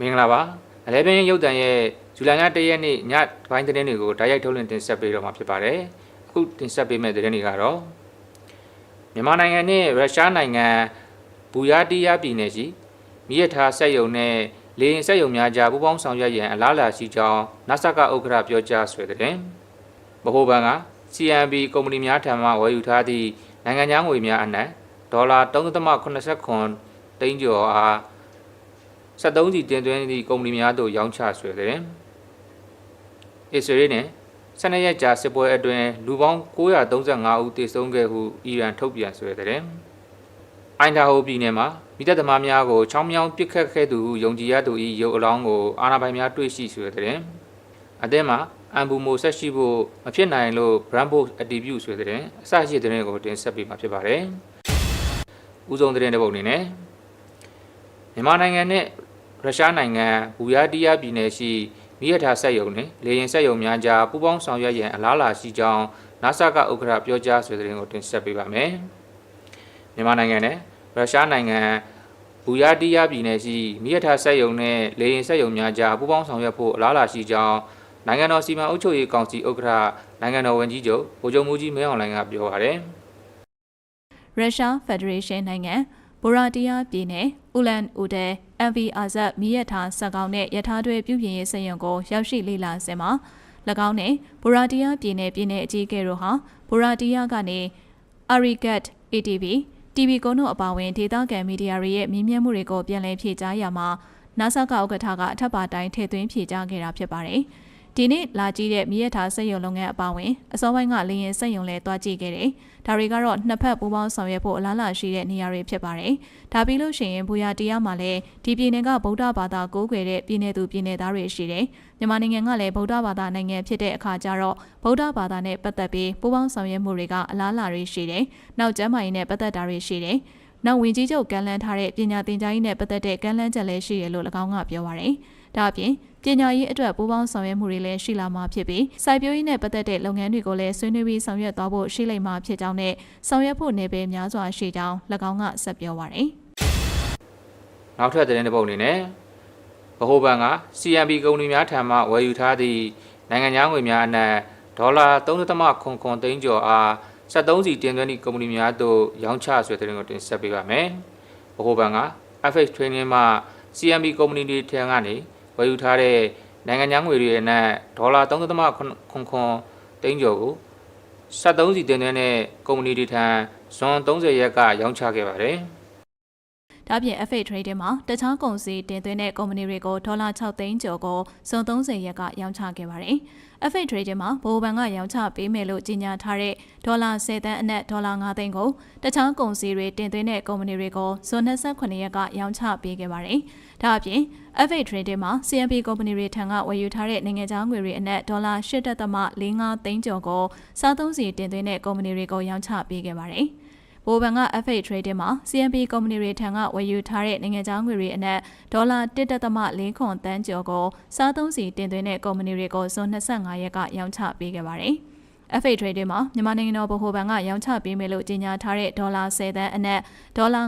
မင်္ဂလာပါအလဲပင်ရုပ်တံရဲ့ဇူလိုင်လ၁ရက်နေ့ညပိုင်းသတင်းတွေကိုဓာတ်ရိုက်ထုတ်လွှင့်တင်ဆက်ပေးတော့မှာဖြစ်ပါတယ်အခုတင်ဆက်ပေးမယ့်သတင်းတွေကတော့မြန်မာနိုင်ငံနဲ့ရုရှားနိုင်ငံဘူယာတီယာပြည်နယ်ရှိမိရထားစက်ယုံနဲ့လေရင်စက်ယုံများကြားပူးပေါင်းဆောင်ရွက်ရန်အလားအလာရှိကြောင်း NASA ကဥက္ကဋ္ဌပြောကြားဆွေတဲ့တင်ဗဟိုဘဏ်က CMB ကုမ္ပဏီများထံမှဝယ်ယူထားသည့်နိုင်ငံခြားငွေများအနက်ဒေါ်လာ3.89သိန်းကျော်အား 73စီတင်သွင်းသည့်ကုမ္ပဏီများသို့ရောင်းချဆွဲတဲ့။အစ္စရေးနဲ့12ရက်ကြာစစ်ပွဲအတွင်းလူပေါင်း935ဦးသေဆုံးခဲ့ဟုအီရန်ထုတ်ပြန်ဆွဲတဲ့။အိုင်ဒါဟိုပြည်နယ်မှာမိသက်သမားများကိုချောင်းမြောင်းပစ်ခတ်ခဲ့သူဟုယုံကြည်ရသူ၏ရုပ်အလောင်းကိုအာဏာပိုင်များတွေ့ရှိဆွဲတဲ့အသင်းမှာအမ်ဘူမိုဆက်ရှိဖို့မဖြစ်နိုင်လို့ Brandbox အတီးပြုဆွဲတဲ့အစရှိတဲ့တဲ့ကိုတင်ဆက်ပေးမှာဖြစ်ပါတယ်။ဦးဆုံးတဲ့တဲ့ပုံအနေနဲ့မြန်မာနိုင်ငံနဲ့ ရုရှားနိုင်ငံဘူယာတီယာပြည်နယ်ရှိမိရထားစက်ယုံနဲ့လေရင်စက်ယုံများကြားပူးပေါင်းဆောင်ရွက်ရန်အလားအလာရှိကြောင်း NASA ကဥက္ကဋ္ဌပြောကြားဆွေးနွေးကိုတင်ဆက်ပေးပါမယ်။မြန်မာနိုင်ငံနဲ့ရုရှားနိုင်ငံဘူယာတီယာပြည်နယ်ရှိမိရထားစက်ယုံနဲ့လေရင်စက်ယုံများကြားပူးပေါင်းဆောင်ရွက်ဖို့အလားအလာရှိကြောင်းနိုင်ငံတော်စီမံအုပ်ချုပ်ရေးကောင်စီဥက္ကဋ္ဌနိုင်ငံတော်ဝန်ကြီးချုပ်ဗိုလ်ချုပ်မူကြီးမင်းအောင်လှိုင်ကပြောပါတယ်။ရုရှားဖက်ဒရေးရှင်းနိုင်ငံ ဘူရာတီယာပြည်နယ်ဥလန်ဥဒဲ MV အာဇတ်မီးရထားစက်ကောင်နဲ့ရထားတွဲပြုပြင်ရေးစက်ရုံကိုရောက်ရှိလေ့လာစဉ်မှာ၎င်းနဲ့ဘူရာတီယာပြည်နယ်ပြည်နယ်အကြီးအကဲတို့ဟာဘူရာတီယာကနေအာရီဂတ် ATV TV ကုန်းတို့အပါအဝင်ဒေသခံမီဒီယာတွေရဲ့မြင်းမြတ်မှုတွေကိုပြန်လည်ဖြေကြားရမှာ NASA ကဥက္ကဋ္ဌကအထက်ပါတိုင်းထည့်သွင်းဖြေကြားခဲ့တာဖြစ်ပါတယ်။ ဒီနေ့လာကြည့်တဲ့မိရထားစက်ရုံလုပ်ငန်းအပါအဝင်အစောပိုင်းကလေရင်စက်ရုံလည်းတွားကြည့်ခဲ့တယ်။ဒါတွေကတော့နှစ်ဖက်ပူးပေါင်းဆောင်ရွက်ဖို့အလားအလာရှိတဲ့နေရာတွေဖြစ်ပါတယ်။ဒါပြီးလို့ရှိရင်ဘူယာတရားမှာလည်းဒီပြည်နယ်ကဗုဒ္ဓဘာသာကိုးကွယ်တဲ့ပြည်နယ်သူပြည်နယ်သားတွေရှိတယ်။မြန်မာနိုင်ငံကလည်းဗုဒ္ဓဘာသာနိုင်ငံဖြစ်တဲ့အခါကျတော့ဗုဒ္ဓဘာသာနဲ့ပတ်သက်ပြီးပူးပေါင်းဆောင်ရွက်မှုတွေကအလားအလာတွေရှိတယ်။နောက်ကျမ်းမာရေးနဲ့ပတ်သက်တာတွေရှိတယ်။နောက်ဝင်ကြီးချုပ်ကမ်းလှမ်းထားတဲ့ပညာသင်ကြားရေးနဲ့ပတ်သက်တဲ့ကမ်းလှမ်းချက်လည်းရှိရလို့၎င်းကပြောပါရယ်။ဒါအပြင် ပညာရေးအတွက်ပူးပေါင်းဆောင်ရွက်မှုတွေလည်းရှိလာမှာဖြစ်ပြီးစိုက်ပျိုးရေးနဲ့ပတ်သက်တဲ့လုပ်ငန်းတွေကိုလည်းဆွေးနွေးပြီးဆောင်ရွက်သွားဖို့ရှိလိမ့်မှာဖြစ်ကြောင်းနဲ့ဆောင်ရွက်ဖို့နေပယ်များစွာရှိကြောင်း၎င်းကဆက်ပြောပါရယ်။နောက်ထပ်သတင်းတစ်ပုဒ်အနေနဲ့ဗဟိုဘဏ်က CMB ကုမ္ပဏီများထံမှဝယ်ယူထားသည့်နိုင်ငံခြားငွေများအနက်ဒေါ်လာ3.9သိန်းကျော်အား73စီတင်သွင်းသည့်ကုမ္ပဏီများသို့ရောင်းချဆွဲတဲ့တင်ကိုတင်ဆက်ပေးပါမယ်။ဗဟိုဘဏ်က FX Training မှ CMB ကုမ္ပဏီတွေထံကနေ ဝယ်ယူထားတဲ့နိုင်ငံခြားငွေတွေအနက်ဒေါ်လာ3.9သိန်းကျော်ကို73စီတင်သွင်းတဲ့ကုမ္ပဏီတွေထံဇွန်30ရက်ကရောင်းချခဲ့ပါတယ်။ ဒါပြင် FA Trading မှာတခြားကုန်စည်တင်သွင်းတဲ့ကုမ္ပဏီတွေကိုဒေါ်လာ6သိန်းကျော်ကိုစုံ30ရက်ကရောင်းချခဲ့ပါတယ်။ FA Trading မှာဘိုးဘဏ်ကရောင်းချပေးမယ်လို့ကြေညာထားတဲ့ဒေါ်လာ10သန်းအနက်ဒေါ်လာ9သိန်းကိုတခြားကုန်စည်တွေတင်သွင်းတဲ့ကုမ္ပဏီတွေကိုဇွန်28ရက်ကရောင်းချပေးခဲ့ပါတယ်။ဒါအပြင် FA Trading မှာ CMB ကုမ္ပဏီတွေထံကဝယ်ယူထားတဲ့နိုင်ငံခြားငွေတွေအနက်ဒေါ်လာ8.45သိန်းကျော်ကိုစားသုံးစီတင်သွင်းတဲ့ကုမ္ပဏီတွေကိုရောင်းချပေးခဲ့ပါတယ်။ ဘိုဘန်က FA Trading မှာ CMB ကုမ္ပဏီတွေထံကဝယ်ယူထားတဲ့နိုင်ငံခြားငွေတွေအနက်ဒေါ်လာ1.4ခွန်တန်းကျော်ကိုစားသုံးစီတင်သွင်းတဲ့ကုမ္ပဏီတွေကိုဇွန်25ရက်ကရောင်းချပေးခဲ့ပါတယ်။ FA Trading မှာမြန်မာနိုင်ငံတော်ဗဟိုဘဏ်ကရောင်းချပေးမယ်လို့ကြေညာထားတဲ့ဒေါ်လာ10သန်းအနက်ဒေါ်လာ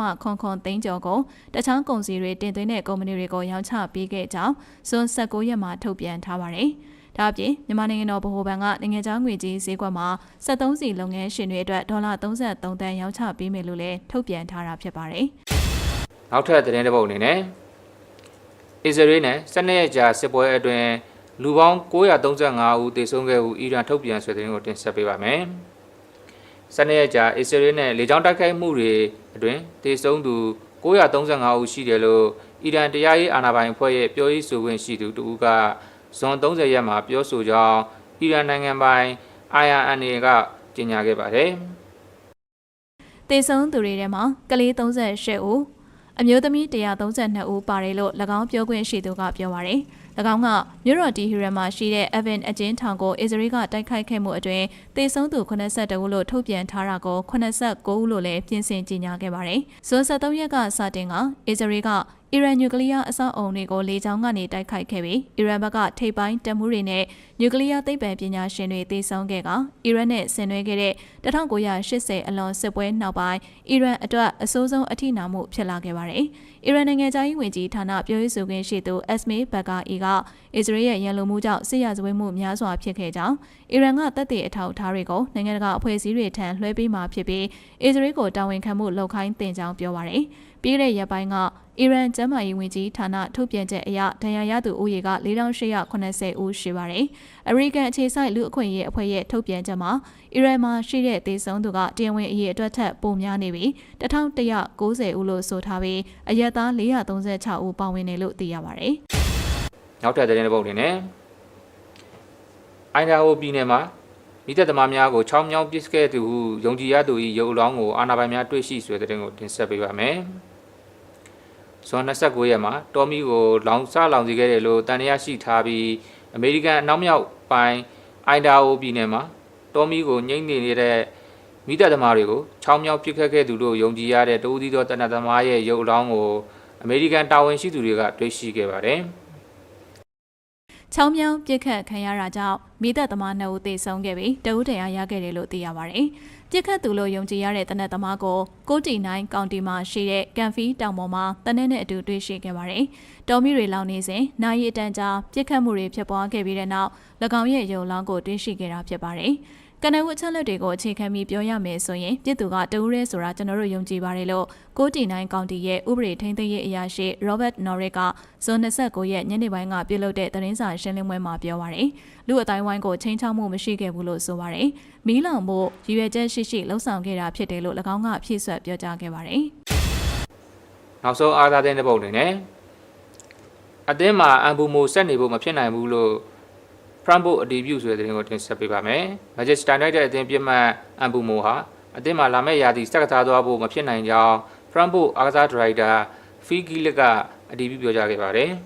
9.9သိန်းကျော်ကိုတခြားကုန်စည်တွေတင်သွင်းတဲ့ကုမ္ပဏီတွေကိုရောင်းချပေးခဲ့ကြောင်းဇွန်19ရက်မှာထုတ်ပြန်ထားပါတယ်။ ဒါအပြင်မြန်မာနိုင်ငံတော်ဗဟိုဘဏ်ကနိုင်ငံခြားငွေကြေးဈေးကွက်မှာ73စီလုပ်ငန်းရှင်တွေအတွက်ဒေါ်လာ33တန်းရောင်းချပေးမယ်လို့လည်းထုတ်ပြန်ထားတာဖြစ်ပါတယ်။နောက်ထပ်သတင်းတစ်ပုဒ်အနေနဲ့အစ္စရေးနဲ့12ရက်ကြာစစ်ပွဲအတွင်းလူပေါင်း935ဦးသေဆုံးခဲ့ဟုအီရန်ထုတ်ပြန်ဆွေသတင်းကိုတင်ဆက်ပေးပါမယ်။12ရက်ကြာအစ္စရေးနဲ့လေကြောင်းတိုက်ခိုက်မှုတွေအတွင်းသေဆုံးသူ935ဦးရှိတယ်လို့အီရန်တရားရေးအာဏာပိုင်အဖွဲ့ရဲ့ပြောရေးဆိုခွင့်ရှိသူတူက ဇွန်30ရက်မှာပြောဆိုကြောင်းအီရန်နိုင်ငံပိုင် IRNA ကကြေညာခဲ့ပါတယ်။တေဆုံးသူတွေထဲမှာကလေး38ဦးအမျိုးသမီး132ဦးပါတယ်လို့၎င်းပြောခွင့်ရှိသူကပြောပါရယ်၎င်းကမြို့တော်တီဟီရန်မှာရှိတဲ့ Evan အကျဉ်းထောင်ကိုအစ္စရေးကတိုက်ခိုက်ခဲ့မှုအတွင်းသေဆုံးသူ82ဦးလို့ထုတ်ပြန်ထားတာကို89ဦးလို့လည်းပြင်ဆင်ကြေညာခဲ့ပါတယ်။ဇွန်23ရက်ကစတင်ကအစ္စရေးက အီရန်နျူကလ িয়ার အဆောက်အုံတွေကိုလေကြောင်းကနေတိုက်ခိုက်ခဲ့ပြီးအီရန်ဘက်ကထိပ်ပိုင်းတပ်မှုတွေနဲ့နျူကလ িয়ার သိပ္ပံပညာရှင်တွေတေဆုံးခဲ့ကအီရန်နဲ့ဆင်နွှဲခဲ့တဲ့1980အလွန်စစ်ပွဲနောက်ပိုင်းအီရန်အတွက်အဆိုးဆုံးအထိနာမှုဖြစ်လာခဲ့ပါတယ်။အီရန်နိုင်ငံသားရေးဝန်ကြီးဌာနပြောရေးဆိုခွင့်ရှိသူအက်စမေဘကာအီကအစ္စရေးရဲ့ရန်လိုမှုကြောင့်စစ်ရဇဝဲမှုများစွာဖြစ်ခဲ့ကြောင်းအီရန်ကတပ်တွေအထောက်အထားတွေကိုနိုင်ငံတကာအဖွဲ့အစည်းတွေထံလွှဲပေးမှာဖြစ်ပြီးအစ္စရေးကိုတာဝန်ခံမှုလုပ်ခိုင်းတင်ကြောင်းပြောပါတယ်။ ပြီးတဲ့ရက်ပိုင်းကအီရန်ကျန်းမာရေးဝန်ကြီးဌာနထုတ်ပြန်ချက်အရဒဏ်ရာရသူဦးရေက4880ဦးရှိပါတယ်။အမေရိကန်အခြေစိုက်လူအခွင့်အရေးအဖွဲ့ရဲ့ထုတ်ပြန်ချက်မှာအီရန်မှာရှိတဲ့သေဆုံးသူကတရားဝင်အရေးအတွက်ထက်ပိုများနေပြီး1190ဦးလို့ဆိုထားပြီးအရက်သား436ဦးပါဝင်တယ်လို့သိရပါတယ်။နောက်ထပ်သတင်းတစ်ပုဒ်အနေနဲ့အိုင်ဒါဟိုပြည်နယ်မှာမိသက်သမားများကိုချောင်းမြောင်းပစ်ခဲ့သူဟုယုံကြည်ရသူ၏ရုပ်အလောင်းကိုအာဏာပိုင်များတွေ့ရှိဆွေတဲ့သတင်းကိုတင်ဆက်ပေးပါမယ်။ ဇွန်29ရက်မှာတော်မီကိုလောင်စားလောင်စီခဲ့တယ်လို့တန်တရားရှိထားပြီးအမေရိကန်အနောက်မြောက်ပိုင်းအိုင်ဒါဟိုပြည်နယ်မှာတော်မီကိုငိမ့်နေနေတဲ့မိသက်သမားတွေကိုချောင်းမြောင်းပစ်ခတ်ခဲ့သူတို့ယုံကြည်ရတဲ့တဦးသီးသောတနတ်သမားရဲ့ရုပ်အလောင်းကိုအမေရိကန်တာဝန်ရှိသူတွေကတွေ့ရှိခဲ့ပါတယ်။ ချောင်းမြောင်းပြစ်ခတ်ခံရတာကြောင့်မိသက်သမားနှစ်ဦးသေဆုံးခဲ့ပြီးတဦးတရားရခဲ့တယ်လို့သိရပါတယ်။ပြစ်ခတ်သူလို့ယုံကြည်ရတဲ့တနက်သမားကိုကိုတီနိုင်ကောင်တီမှာရှိတဲ့ကန်ဖီတောင်ပေါ်မှာတနက်နဲ့အတူတွေ့ရှိခဲ့ပါတယ်။တော်မီတွေလောင်နေစဉ်နိုင်ရီအတန်ကြာပြစ်ခတ်မှုတွေဖြစ်ပွားခဲ့ပြီးတဲ့နောက်၎င်းရဲ့ရုံလောင်းကိုတွေ့ရှိခဲ့တာဖြစ်ပါတယ်။ ကနဦးအချက်လက်တွေကိုအခြေခံပြီးပြောရမယ်ဆိုရင်ပြည်သူကတဦးရဲဆိုတာကျွန်တော်တို့ယုံကြည်ပါတယ်လို့ကိုတီနိုင်ကောင်တီရဲ့ဥပဒေထိန်းသိမ်းရေးအရာရှိ Robert Norrick ကဇွန်29ရက်ညနေပိုင်းကပြုလုပ်တဲ့သတင်းစာရှင်းလင်းပွဲမှာပြောပါရယ်လူအတိုင်းဝိုင်းကိုချင်းချောက်မှုမရှိခဲ့ဘူးလို့ဆိုပါရယ်မီးလောင်မှုရည်ရွယ်ချက်ရှိရှိလှုံ့ဆော်ခဲ့တာဖြစ်တယ်လို့၎င်းကဖြည့်ဆွတ်ပြောကြားခဲ့ပါရယ်နောက်ဆုံးအားသာတဲ့တစ်ပုဒ်အနေနဲ့အသင်းမှာအမ်ဘူမိုဆက်နေဖို့မဖြစ်နိုင်ဘူးလို့ ဖရန်ဘိုအတီးပြုဆိုတဲ့သတင်းကိုတင်ဆက်ပေးပါမယ်။ Manchester United အသင်းပြစ်မှတ်အမ်ဘူမိုဟာအသင်းမှာလာမယ့်ရာသီစက်ကစားသွားဖို့မဖြစ်နိုင်ကြောင်းဖရန်ဘိုအားကစားဒရိုက်တာဖီဂီလက်ကအတီးပြုပြောကြားခဲ့ပါတယ်။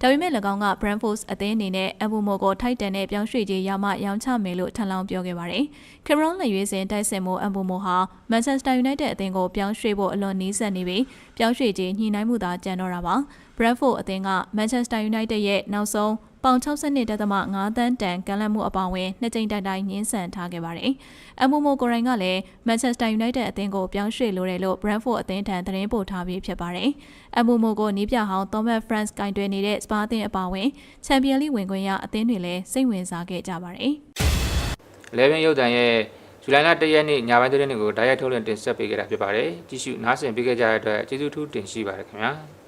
ဒါပေမဲ့၎င်းက Brentford အသင်းအနေနဲ့အဘူမိုကိုထိုက်တန်တဲ့ပြောင်းရွှေ့ခြင်းရမှရောင်းချမယ်လို့ထပ်လောင်းပြောခဲ့ပါတယ်။ Cameron လက်ရွေးစင်တိုက်စင်မှုအဘူမိုဟာ Manchester United အသင်းကိုပြောင်းရွှေ့ဖို့အလွန်နီးစပ်နေပြီးပြောင်းရွှေ့ခြင်းညှိနှိုင်းမှုသာကြံတော့တာပါ။ Brentford အသင်းက Manchester United ရဲ့နောက်ဆုံး ပေါင်62.5တန်းတန်ကန်လန့်မှုအပေါင်းဝင်နှစ်ကြိမ်တိုက်တိုင်းညှင်းဆန်ထားခဲ့ပါတယ်။အဘူမိုကိုရိုင်ကလည်း Manchester United အသင်းကိုပြောင်းရွှေ့လိုတယ်လို့ Brentford အသင်းထံသတင်းပို့ထားပြီးဖြစ်ပါတယ်။အဘူမိုကိုနီးပြဟောင်း Thomas France ကင်တွယ်နေတဲ့စပါးအသင်းအပါအဝင်ချန်ပီယံလိဝင်ခွင့်ရအသင်းတွေလည်းစိတ်ဝင်စားခဲ့ကြပါတယ်။11ရုပ်တံရဲ့ဇူလိုင်လ1ရက်နေ့ညပိုင်းသတင်းတွေကိုဓာတ်ရိုက်ထုတ်လွှင့်တင်ဆက်ပေးခဲ့တာဖြစ်ပါတယ်။ကြည့်ရှုနားဆင်ပေးခဲ့ကြတဲ့အတွက်ကျေးဇူးထူးတင်ရှိပါတယ်ခင်ဗျာ။